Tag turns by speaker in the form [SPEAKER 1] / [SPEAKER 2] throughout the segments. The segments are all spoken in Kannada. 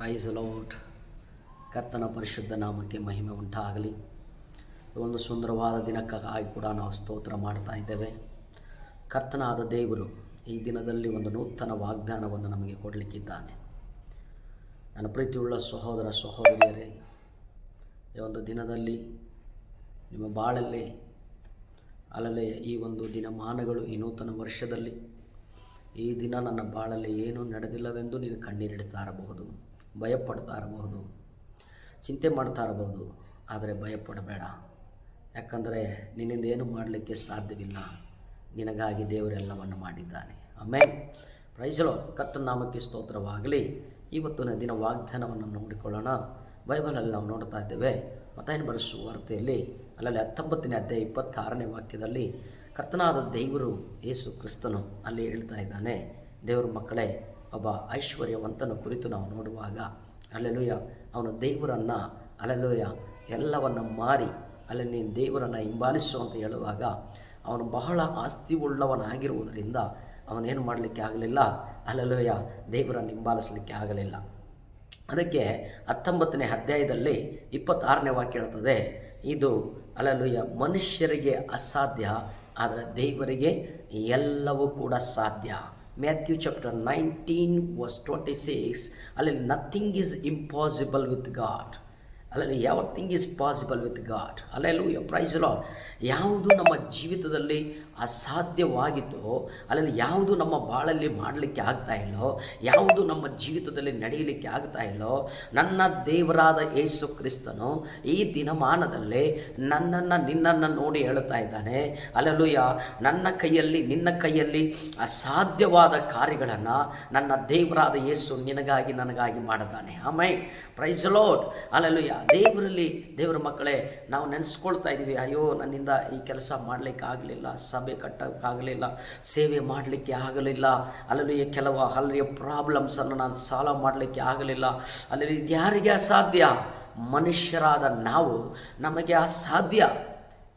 [SPEAKER 1] ಪ್ರೈಸ್ ಲೌಟ್ ಕರ್ತನ ಪರಿಶುದ್ಧ ನಾಮಕ್ಕೆ ಮಹಿಮೆ ಉಂಟಾಗಲಿ. ಒಂದು ಸುಂದರವಾದ ದಿನಕ್ಕಾಗಿ ಕೂಡ ನಾವು ಸ್ತೋತ್ರ ಮಾಡ್ತಾ ಇದ್ದೇವೆ. ಕರ್ತನಾದ ದೇವರು ಈ ದಿನದಲ್ಲಿ ಒಂದು ನೂತನ ವಾಗ್ದಾನವನ್ನು ನಮಗೆ ಕೊಡಲಿಕ್ಕಿದ್ದಾನೆ. ನನ್ನ ಪ್ರೀತಿಯುಳ್ಳ ಸಹೋದರ ಸಹೋದರಿಯರೇ, ಈ ಒಂದು ದಿನದಲ್ಲಿ ನಿಮ್ಮ ಬಾಳಲ್ಲಿ, ಅಲ್ಲಲ್ಲೇ ಈ ಒಂದು ದಿನಮಾನಗಳು ಈ ನೂತನ ವರ್ಷದಲ್ಲಿ ಈ ದಿನ ನನ್ನ ಬಾಳಲ್ಲಿ ಏನೂ ನಡೆದಿಲ್ಲವೆಂದು ನೀನು ಕಣ್ಣೀರಿಡ್ತಾ ಇರಬಹುದು ಭಯಪಡ್ತಾ ಇರಬಹುದು ಚಿಂತೆ ಮಾಡ್ತಾ ಇರಬಹುದು ಆದರೆ ಭಯಪಡಬೇಡ. ಯಾಕಂದರೆ ನಿನ್ನಿಂದ ಏನು ಮಾಡಲಿಕ್ಕೆ ಸಾಧ್ಯವಿಲ್ಲ. ನಿನಗಾಗಿ ದೇವರೆಲ್ಲವನ್ನು ಮಾಡಿದ್ದಾನೆ. ಆಮೇಲೆ ಪ್ರೈಸಲೋ ಕರ್ತನ ನಾಮಕ್ಕೆ ಸ್ತೋತ್ರವಾಗಲಿ. ಇವತ್ತಿನ ದಿನ ವಾಗ್ದಾನವನ್ನು ನೋಡಿಕೊಳ್ಳೋಣ. ಬೈಬಲಲ್ಲಿ ನಾವು ನೋಡ್ತಾ ಇದ್ದೇವೆ. ಮತ್ತೇನು ಬರೆಸುವ ವಾರ್ತೆಯಲ್ಲಿ, ಅಲ್ಲಲ್ಲಿ ಹತ್ತೊಂಬತ್ತನೇ ಅಧ್ಯಾಯ ಇಪ್ಪತ್ತಾರನೇ ವಾಕ್ಯದಲ್ಲಿ ಕರ್ತನಾದ ದೇವರು ಯೇಸು ಕ್ರಿಸ್ತನು ಅಲ್ಲಿ ಹೇಳ್ತಾ ಇದ್ದಾನೆ. ದೇವರ ಮಕ್ಕಳೇ ಒಬ್ಬ ಐಶ್ವರ್ಯವಂತನ ಕುರಿತು ನಾವು ನೋಡುವಾಗ ಅಲ್ಲೆಲುಯ್ಯ ಅವನು ದೇವರನ್ನು ಅಲ್ಲೆಲುಯ್ಯ ಎಲ್ಲವನ್ನು ಮಾರಿ, ಅಲ್ಲಿ ನೀನು ದೇವರನ್ನು ಹಿಂಬಾಲಿಸು ಅಂತ ಹೇಳುವಾಗ, ಅವನು ಬಹಳ ಆಸ್ತಿ ಉಳ್ಳವನಾಗಿರುವುದರಿಂದ ಅವನೇನು ಮಾಡಲಿಕ್ಕೆ ಆಗಲಿಲ್ಲ ಅಲ್ಲೆಲುಯ್ಯ ದೇವರನ್ನು ಹಿಂಬಾಲಿಸಲಿಕ್ಕೆ ಆಗಲಿಲ್ಲ. ಅದಕ್ಕೆ ಹತ್ತೊಂಬತ್ತನೇ ಅಧ್ಯಾಯದಲ್ಲಿ ಇಪ್ಪತ್ತಾರನೇ ವಾಕ್ಯ ಹೇಳ್ತದೆ ಇದು ಅಲ್ಲೆಲ್ಲೂಯ ಮನುಷ್ಯರಿಗೆ ಅಸಾಧ್ಯ, ಆದರೆ ದೇವರಿಗೆ ಎಲ್ಲವೂ ಕೂಡ ಸಾಧ್ಯ. Matthew chapter 19, verse 26. Nothing is impossible with God. ಅಲ್ಲಲ್ಲಿ everything is possible with God ಅಲ್ಲೆಲ್ಲೂ praise ಲಾ ಯಾವುದು ನಮ್ಮ ಜೀವಿತದಲ್ಲಿ ಅಸಾಧ್ಯವಾಗಿತ್ತೋ, ಅಲ್ಲಲ್ಲಿ ಯಾವುದು ನಮ್ಮ ಬಾಳಲ್ಲಿ ಮಾಡಲಿಕ್ಕೆ ಆಗ್ತಾ ಇಲ್ಲೋ, ಯಾವುದು ನಮ್ಮ ಜೀವಿತದಲ್ಲಿ ನಡೆಯಲಿಕ್ಕೆ ಆಗ್ತಾ ಇಲ್ಲೋ, ನನ್ನ ದೇವರಾದ ಯೇಸು ಕ್ರಿಸ್ತನು ಈ ದಿನಮಾನದಲ್ಲಿ ನನ್ನನ್ನು, ನಿನ್ನನ್ನು ನೋಡಿ ಹೇಳ್ತಾ ಇದ್ದಾನೆ. ಅಲ್ಲಲ್ಲೂಯ ನನ್ನ ಕೈಯಲ್ಲಿ, ನಿನ್ನ ಕೈಯಲ್ಲಿ ಅಸಾಧ್ಯವಾದ ಕಾರ್ಯಗಳನ್ನು ನನ್ನ ದೇವರಾದ ಯೇಸು ನಿನಗಾಗಿ, ನನಗಾಗಿ ಮಾಡಿದ್ದಾನೆ ಆಮೇಲೆ ಪ್ರೈಸ್ ಲೋಡ್ ಅಲ್ಲಲ್ಲೂಯ ದೇವರಲ್ಲಿ ದೇವರ ಮಕ್ಕಳೇ, ನಾವು ನೆನೆಸ್ಕೊಳ್ತಾ ಇದ್ದೀವಿ, ಅಯ್ಯೋ, ನನ್ನಿಂದ ಈ ಕೆಲಸ ಮಾಡಲಿಕ್ಕೆ ಆಗಲಿಲ್ಲ, ಸಭೆ ಕಟ್ಟೋಕ್ಕಾಗಲಿಲ್ಲ ಸೇವೆ ಮಾಡಲಿಕ್ಕೆ ಆಗಲಿಲ್ಲ, ಅಲ್ಲಲ್ಲಿ ಕೆಲವು ಅಲ್ಲಿಯ ಪ್ರಾಬ್ಲಮ್ಸನ್ನು ನಾನು ಸಾಲ್ವ್ ಮಾಡಲಿಕ್ಕೆ ಆಗಲಿಲ್ಲ ಅಲ್ಲಿ ಯಾರಿಗೆ ಅಸಾಧ್ಯ? ಮನುಷ್ಯರಾದ ನಾವು, ನಮಗೆ ಅಸಾಧ್ಯ.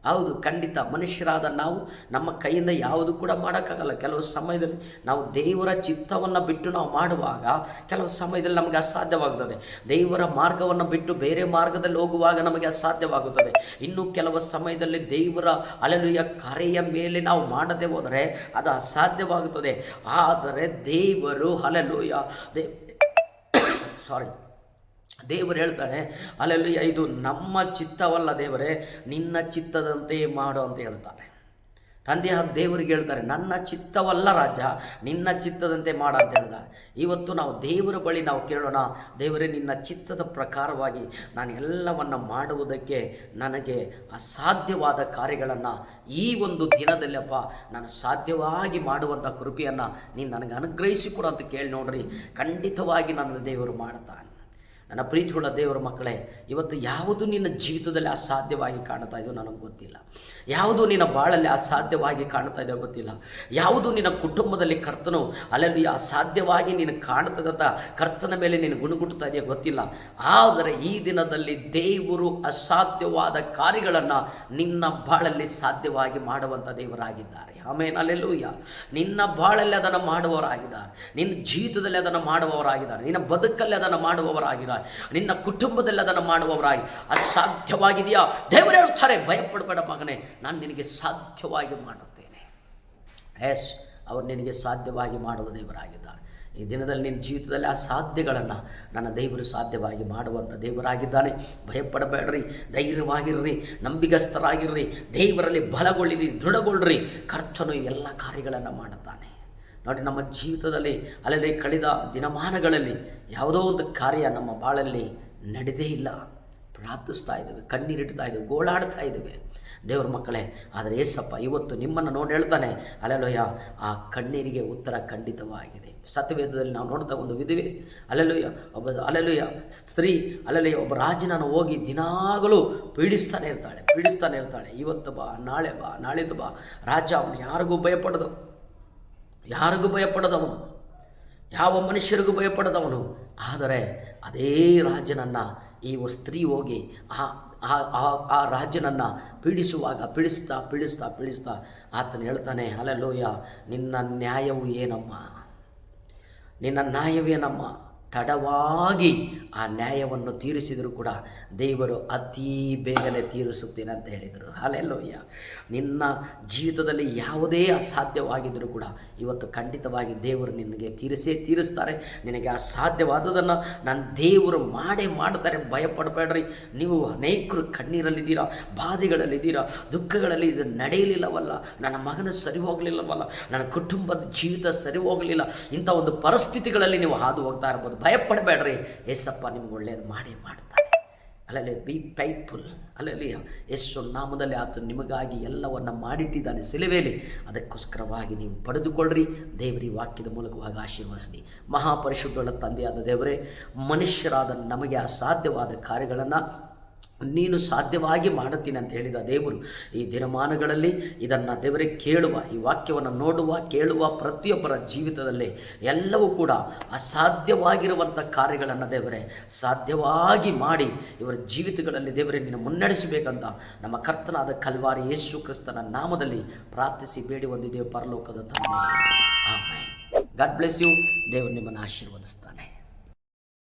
[SPEAKER 1] ಹೌದು, ಖಂಡಿತ. ಮನುಷ್ಯರಾದ ನಾವು ನಮ್ಮ ಕೈಯಿಂದ ಯಾವುದು ಕೂಡ ಮಾಡೋಕ್ಕಾಗಲ್ಲ. ಕೆಲವು ಸಮಯದಲ್ಲಿ ನಾವು ದೇವರ ಚಿತ್ತವನ್ನು ಬಿಟ್ಟು ನಾವು ಮಾಡುವಾಗ ಕೆಲವು ಸಮಯದಲ್ಲಿ ನಮಗೆ ಅಸಾಧ್ಯವಾಗುತ್ತದೆ ದೇವರ ಮಾರ್ಗವನ್ನು ಬಿಟ್ಟು ಬೇರೆ ಮಾರ್ಗದಲ್ಲಿ ಹೋಗುವಾಗ ನಮಗೆ ಅಸಾಧ್ಯವಾಗುತ್ತದೆ. ಇನ್ನು ಕೆಲವು ಸಮಯದಲ್ಲಿ ದೇವರ ಅಲೆಲುಯ ಕರೆಯ ಮೇಲೆ ನಾವು ಮಾಡದೆ ಹೋದರೆ ಅದು ಅಸಾಧ್ಯವಾಗುತ್ತದೆ. ಆದರೆ ದೇವರು ಅಲೆಲುಯ ಸಾರಿ ದೇವರು ಹೇಳ್ತಾರೆ ಅಲ್ಲೆಲ್ಲಿ ಇದು ನಮ್ಮ ಚಿತ್ತವಲ್ಲ ದೇವರೇ, ನಿನ್ನ ಚಿತ್ತದಂತೆ ಮಾಡು ಅಂತ ಹೇಳ್ತಾರೆ ತಂದೆಯ ದೇವರಿಗೆ ಹೇಳ್ತಾರೆ, ನನ್ನ ಚಿತ್ತವಲ್ಲ ರಾಜ, ನಿನ್ನ ಚಿತ್ತದಂತೆ ಮಾಡ ಅಂತ ಹೇಳ್ತಾರೆ ಇವತ್ತು ನಾವು ದೇವರ ಬಳಿ ನಾವು ಕೇಳೋಣ, ದೇವರೇ, ನಿನ್ನ ಚಿತ್ತದ ಪ್ರಕಾರವಾಗಿ ನಾನು ಎಲ್ಲವನ್ನು ಮಾಡುವುದಕ್ಕೆ ನನಗೆ ಅಸಾಧ್ಯವಾದ ಕಾರ್ಯಗಳನ್ನು ಈ ಒಂದು ದಿನದಲ್ಲಪ್ಪ ನಾನು ಸಾಧ್ಯವಾಗಿ ಮಾಡುವಂಥ ಕೃಪೆಯನ್ನು ನೀನು ನನಗೆ ಅನುಗ್ರಹಿಸಿಕೊಡು ಅಂತ ಕೇಳಿ ನೋಡ್ರಿ, ಖಂಡಿತವಾಗಿ ನನ್ನ ದೇವರು ಮಾಡುತ್ತಾನೆ ನನ್ನ ಪ್ರೀತಿಯುಳ್ಳ ದೇವರ ಮಕ್ಕಳೇ, ಇವತ್ತು ಯಾವುದು ನಿನ್ನ ಜೀವಿತದಲ್ಲಿ ಅಸಾಧ್ಯವಾಗಿ ಕಾಣ್ತಾ ಇದೆಯೋ ನನಗೆ ಗೊತ್ತಿಲ್ಲ. ಯಾವುದು ನಿನ್ನ ಬಾಳಲ್ಲಿ ಅಸಾಧ್ಯವಾಗಿ ಕಾಣ್ತಾ ಇದೆಯೋ ಗೊತ್ತಿಲ್ಲ. ಯಾವುದು ನಿನ್ನ ಕುಟುಂಬದಲ್ಲಿ ಕರ್ತನು ಅಲ್ಲಲ್ಲಿ ಅಸಾಧ್ಯವಾಗಿ ನೀನು ಕಾಣ್ತದಂಥ ಕರ್ತನ ಮೇಲೆ ನೀನು ಗುಣಗುಟ್ತಾ ಇದೆಯೋ ಗೊತ್ತಿಲ್ಲ. ಆದರೆ ಈ ದಿನದಲ್ಲಿ ದೇವರು ಅಸಾಧ್ಯವಾದ ಕಾರ್ಯಗಳನ್ನು ನಿನ್ನ ಬಾಳಲ್ಲಿ ಸಾಧ್ಯವಾಗಿ ಮಾಡುವಂಥ ದೇವರಾಗಿದ್ದಾರೆ. ಆಮೇಲೆ ಅಲ್ಲೆಲ್ಲೂಯ್ಯ ನಿನ್ನ ಬಾಳಲ್ಲಿ ಅದನ್ನು ಮಾಡುವವರಾಗಿದ್ದಾರೆ. ನಿನ್ನ ಜೀವಿತದಲ್ಲಿ ಅದನ್ನು ಮಾಡುವವರಾಗಿದ್ದಾರೆ. ನಿನ್ನ ಬದುಕಲ್ಲಿ ಅದನ್ನು ಮಾಡುವವರಾಗಿದ್ದಾರೆ. ನಿನ್ನ ಕುಟುಂಬದಲ್ಲಿ ಅದನ್ನು ಮಾಡುವವರಾಗಿ. ಅಸಾಧ್ಯವಾಗಿದೆಯಾ? ದೇವರು ಹೇಳ್ತಾರೆ ಭಯಪಡಬೇಡ ಮಗನೇ, ನಾನು ನಿನಗೆ ಸಾಧ್ಯವಾಗಿ ಮಾಡುತ್ತೇನೆ. ಎಸ್ ಅವರು ನಿನಗೆ ಸಾಧ್ಯವಾಗಿ ಮಾಡುವ ದೇವರಾಗಿದ್ದಾರೆ ಈ ದಿನದಲ್ಲಿ ನಿನ್ನ ಜೀವಿತದಲ್ಲಿ ಆ ಸಾಧ್ಯಗಳನ್ನು ನನ್ನ ದೇವರು ಸಾಧ್ಯವಾಗಿ ಮಾಡುವಂಥ ದೇವರಾಗಿದ್ದಾನೆ. ಭಯಪಡಬೇಡ್ರಿ, ಧೈರ್ಯವಾಗಿರ್ರಿ ನಂಬಿಗಸ್ತರಾಗಿರ್ರಿ ದೇವರಲ್ಲಿ ಬಲಗೊಳ್ಳಿರಿ, ದೃಢಗೊಳ್ಳ್ರಿ. ಖರ್ಚನು ಎಲ್ಲ ಕಾರ್ಯಗಳನ್ನು ಮಾಡುತ್ತಾನೆ. ನೋಡಿ, ನಮ್ಮ ಜೀವಿತದಲ್ಲಿ ಅಲ್ಲಲ್ಲಿ ಕಳೆದ ದಿನಮಾನಗಳಲ್ಲಿ ಯಾವುದೋ ಒಂದು ಕಾರ್ಯ ನಮ್ಮ ಬಾಳಲ್ಲಿ ನಡೆದೇ ಇಲ್ಲ. ಪ್ರಾರ್ಥಿಸ್ತಾ ಇದ್ದೇವೆ, ಕಣ್ಣೀರಿಡ್ತಾ ಇದ್ದೇವೆ, ಗೋಳಾಡ್ತಾ ಇದ್ದೇವೆ. ದೇವ್ರ ಮಕ್ಕಳೇ, ಆದರೆ ಏಸಪ್ಪ ಇವತ್ತು ನಿಮ್ಮನ್ನು ನೋಡಿ ಹೇಳ್ತಾನೆ ಅಲೆಲೋಯ ಆ ಕಣ್ಣೀರಿಗೆ ಉತ್ತರ ಖಂಡಿತವಾಗಿದೆ. ಸತ್ಯವೇದದಲ್ಲಿ ನಾವು ನೋಡಿದ ಒಂದು ವಿಧವೆ, ಅಲೆಲುಯ್ಯ, ಒಬ್ಬ, ಅಲೆಲುಯ್ಯ, ಸ್ತ್ರೀ, ಅಲೆಲುಯ್ಯ, ಒಬ್ಬ ರಾಜನನ್ನು ಹೋಗಿ ದಿನಾಗಲೂ ಪೀಡಿಸ್ತಾನೆ ಇರ್ತಾಳೆ ಪೀಡಿಸ್ತಾನೆ ಇರ್ತಾಳೆ. ಇವತ್ತು ಬಾ, ನಾಳೆ ಬಾ, ನಾಳಿದ್ದು ಬಾ, ರಾಜ ಅವನು ಯಾರಿಗೂ ಭಯಪಡದು. ಯಾರಿಗೂ ಭಯಪಡದವನು? ಯಾವ ಮನುಷ್ಯರಿಗೂ ಭಯಪಡದವನು? ಆದರೆ ಅದೇ ರಾಜನನ್ನು ಈ ಸ್ತ್ರೀ ಹೋಗಿ ಆ, ಆ- ರಾಜನನ್ನು ಪೀಡಿಸುವಾಗ ಪೀಡಿಸ್ತಾ ಪೀಡಿಸ್ತಾ ಪೀಡಿಸ್ತಾ ಆತನು ಹೇಳ್ತಾನೆ ಅಲ್ಲಲ್ಲೋಯ ನಿನ್ನ ನ್ಯಾಯವು ಏನಮ್ಮ? ನಿನ್ನ ನ್ಯಾಯವೇನಮ್ಮ? ತಡವಾಗಿ ಆ ನ್ಯಾಯವನ್ನು ತೀರಿಸಿದರೂ ಕೂಡ ದೇವರು ಅತೀ ಬೇಗನೆ ತೀರಿಸುತ್ತೇನೆ ಅಂತ ಹೇಳಿದರು. ಅಲ್ಲೆಲ್ಲೋಯ್ಯ ನಿನ್ನ ಜೀವಿತದಲ್ಲಿ ಯಾವುದೇ ಅಸಾಧ್ಯವಾಗಿದ್ದರೂ ಕೂಡ ಇವತ್ತು ಖಂಡಿತವಾಗಿ ದೇವರು ನಿನಗೆ ತೀರಿಸೇ ತೀರಿಸ್ತಾರೆ. ನಿನಗೆ ಅಸಾಧ್ಯವಾದುದನ್ನು ನನ್ನ ದೇವರು ಮಾಡೇ ಮಾಡ್ತಾರೆ ಭಯಪಡಬೇಡ್ರಿ. ನೀವು ಅನೇಕರು ಕಣ್ಣೀರಲ್ಲಿದ್ದೀರಾ, ಬಾಧೆಗಳಲ್ಲಿದ್ದೀರಾ, ದುಃಖಗಳಲ್ಲಿ ಇದು ನಡೆಯಲಿಲ್ಲವಲ್ಲ, ನನ್ನ ಮಗನ ಸರಿ ಹೋಗಲಿಲ್ಲವಲ್ಲ, ನನ್ನ ಕುಟುಂಬದ ಜೀವಿತ ಸರಿ ಹೋಗಲಿಲ್ಲ, ಇಂಥ ಒಂದು ಪರಿಸ್ಥಿತಿಗಳಲ್ಲಿ ನೀವು ಹಾದು ಹೋಗ್ತಾ ಇರ್ಬೋದು. ಭಯಪಡಬೇಡ್ರಿ. ಏಸಪ್ಪ ನಿಮ್ಗೆ ಒಳ್ಳೆಯದು ಮಾಡಿ ಮಾಡ್ತಾನೆ ಅಲ್ಲಲ್ಲಿ ಬಿ ಪೈಪ್ಫುಲ್ ಅಲ್ಲಲ್ಲಿ ಎಷ್ಟು ನಾಮದಲ್ಲಿ ಆತ ನಿಮಗಾಗಿ ಎಲ್ಲವನ್ನು ಮಾಡಿಟ್ಟಿದ್ದಾನೆ. ಸಿಲುವೆಯಲ್ಲಿ ಅದಕ್ಕೋಸ್ಕರವಾಗಿ ನೀವು ಪಡೆದುಕೊಳ್ಳ್ರಿ. ದೇವರಿ ವಾಕ್ಯದ ಮೂಲಕವಾಗಿ ಆಶೀರ್ವದಿಸಿ ಮಹಾಪರಿಶುದ್ಧಗಳ ತಂದೆಯಾದ ದೇವರೇ, ಮನುಷ್ಯರಾದ ನಮಗೆ ಅಸಾಧ್ಯವಾದ ಕಾರ್ಯಗಳನ್ನು ನೀನು ಸಾಧ್ಯವಾಗಿ ಮಾಡುತ್ತೀನಿ ಅಂತ ಹೇಳಿದ ದೇವರು ಈ ದಿನಮಾನಗಳಲ್ಲಿ ಇದನ್ನು ದೇವರೇ ಕೇಳುವ, ಈ ವಾಕ್ಯವನ್ನು ನೋಡುವ, ಕೇಳುವ ಪ್ರತಿಯೊಬ್ಬರ ಜೀವಿತದಲ್ಲಿ ಎಲ್ಲವೂ ಕೂಡ ಅಸಾಧ್ಯವಾಗಿರುವಂಥ ಕಾರ್ಯಗಳನ್ನು ದೇವರೇ ಸಾಧ್ಯವಾಗಿ ಮಾಡಿ ಇವರ ಜೀವಿತಗಳಲ್ಲಿ ದೇವರೇ ನೀನು ಮುನ್ನಡೆಸಬೇಕಂತ ನಮ್ಮ ಕರ್ತನಾದ ಕಲ್ವಾರಿ ಯೇಸು ಕ್ರಿಸ್ತನ ನಾಮದಲ್ಲಿ ಪ್ರಾರ್ಥಿಸಿ ಬೇಡಿ ಹೊಂದಿದ್ದೇವೆ ಪರಲೋಕದ ತಂದೆ. ಆಮೇಲೆ ಗಾಡ್ ಬ್ಲೆಸ್ ಯು ದೇವರು ನಿಮ್ಮನ್ನು ಆಶೀರ್ವದಿಸ್ತಾನೆ.